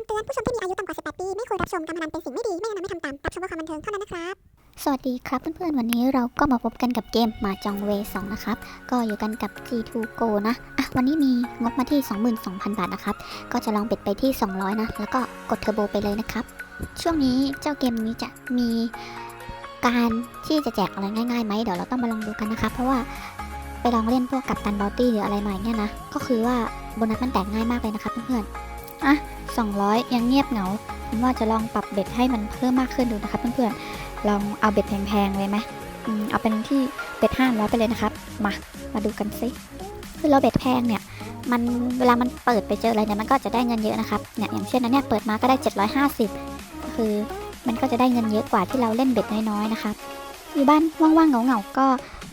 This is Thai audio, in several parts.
ำเตือนผู้ชมที่มีอายุต่ำกว่า 18 ปี ไม่ควรรับชมการพนันเป็นสิ่งไม่ดี ไม่แนะนำให้ทำตาม รับชมเพื่อความบันเทิงเท่านั้นนะครับ สวัสดีครับเพื่อนๆ วันนี้เราก็มาพบกันกับเกมมาจองเวสองนะครับ ก็อยู่กันกับ G2 Go นะ อะ วันนี้มีงบมาที่ 22,000 บาทนะครับ ก็จะลองเบ็ดไปที่ 200 นะ แล้วก็กดเทอร์โบไปเลยนะครับ ช่วงนี้เจ้าเกมนี้จะมีการที่จะแจกอะไรง่ายๆไหมเดี๋ยวเราต้องมาลองดูกันนะครับ เพราะว่าไปลองเล่นพวกกับตันบอลตี้หรืออะไรมาอย่เงี้ยนะ ก็คือว่าโบนัสมันแตกง่ายมากเลยนะครับเพื่อนๆ อะ 200 ยังเงียบเหงาผมว่าจะลองปรับเบ็ดให้มันเพิ่มมากขึ้นดูนะครับเพื่อนๆลองเอาเบ็ดแพงๆเลยไหมเอาเป็นที่เบ็ดห้าร้อยไปเลยนะครับ มามาดูกันสิคือเราเบ็ดแพงเนี่ยมันเวลามันเปิดไปเจออะไรเนี่ยมันก็จะได้เงินเยอะนะครับเนี่ยอย่างเช่นนั้นเนี่ยเปิดมาก็ได้ 750 ก็คือมันก็จะได้เงินเยอะกว่าที่เราเล่นเบ็ดน้อยๆนะครับอยู่บ้านว่างๆเหงาๆก็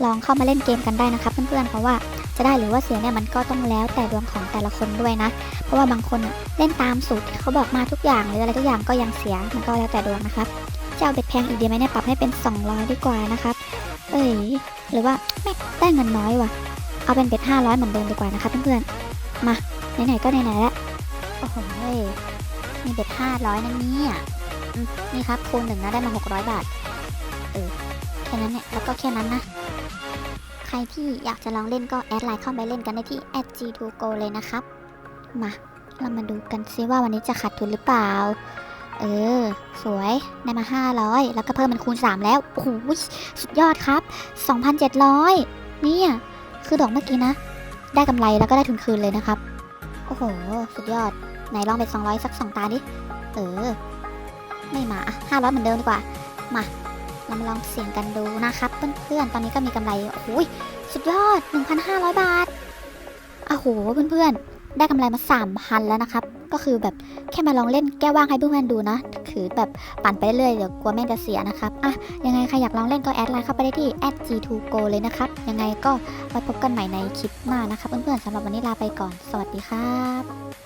ลองเข้ามาเล่นเกมกันได้นะครับเพื่อนๆเพราะว่า จะได้หรือว่าเสียเนี่ยมันก็ต้องแล้วแต่ดวงของแต่ละคนด้วยนะ เพราะว่าบางคนเล่นตามสูตรที่เขาบอกมาทุกอย่างหรืออะไรทุกอย่างก็ยังเสียมันก็แล้วแต่ดวงนะครับจะเอาเบ็ดแพงอีกดีไหมเนี่ยปรับให้เป็น 200 ดีกว่านะครับ เอ้ยหรือว่าไม่ได้เงินน้อยว่ะ เอาเป็นเบ็ด500 เหมือนเดิมดีกว่านะครับเพื่อนๆมาไหนๆก็ไหนๆแล้วโอ้โหมีเบ็ด500นั่นเนี่ยอืมนี่ครับคูณหนึ่งนะได้มา 600 บาทเออแค่นั้นเนี่ยแล้วก็แค่นั้นนะ ใครที่อยากจะลองเล่นก็แอดไลน์เข้าไปเล่นกันได้ที่ @g2go เลยนะครับ มาเรามาดูกันซิว่าวันนี้จะขาดทุนหรือเปล่า เออ สวยได้มา 500 แล้วก็เพิ่มเป็นคูณ 3 แล้วโอ้โหสุดยอดครับ 2,700 เนี่ย คือดอกเมื่อกี้นะ ได้กำไรแล้วก็ได้ทุนคืนเลยนะครับ โอ้โห สุดยอด ไหนลองเป็น 200 สัก 2 ตาดิ เออ ไม่มา 500 เหมือนเดิมดีกว่า มา เรามาลองเสี่ยงกันดูนะครับเพื่อนๆ ตอนนี้ก็มีกำไร โอ้โหสุดยอด 1,500 บาทโอ้โหเพื่อนๆ ได้กำไรมา 3,000 แล้วนะครับ ก็คือแบบแค่มาลองเล่นแก้ว่างให้เพื่อนๆดูนะคือแบบปั่นไปเรื่อยเดี๋ยวกลัวแม่จะเสียนะครับ อะ ยังไงใครอยากลองเล่นก็แอดไลน์เข้าไปได้ที่ @g2go เลยนะครับ ยังไงก็ไว้พบกันใหม่ในคลิปหน้านะครับ เพื่อนๆสำหรับวันนี้ลาไปก่อน สวัสดีครับ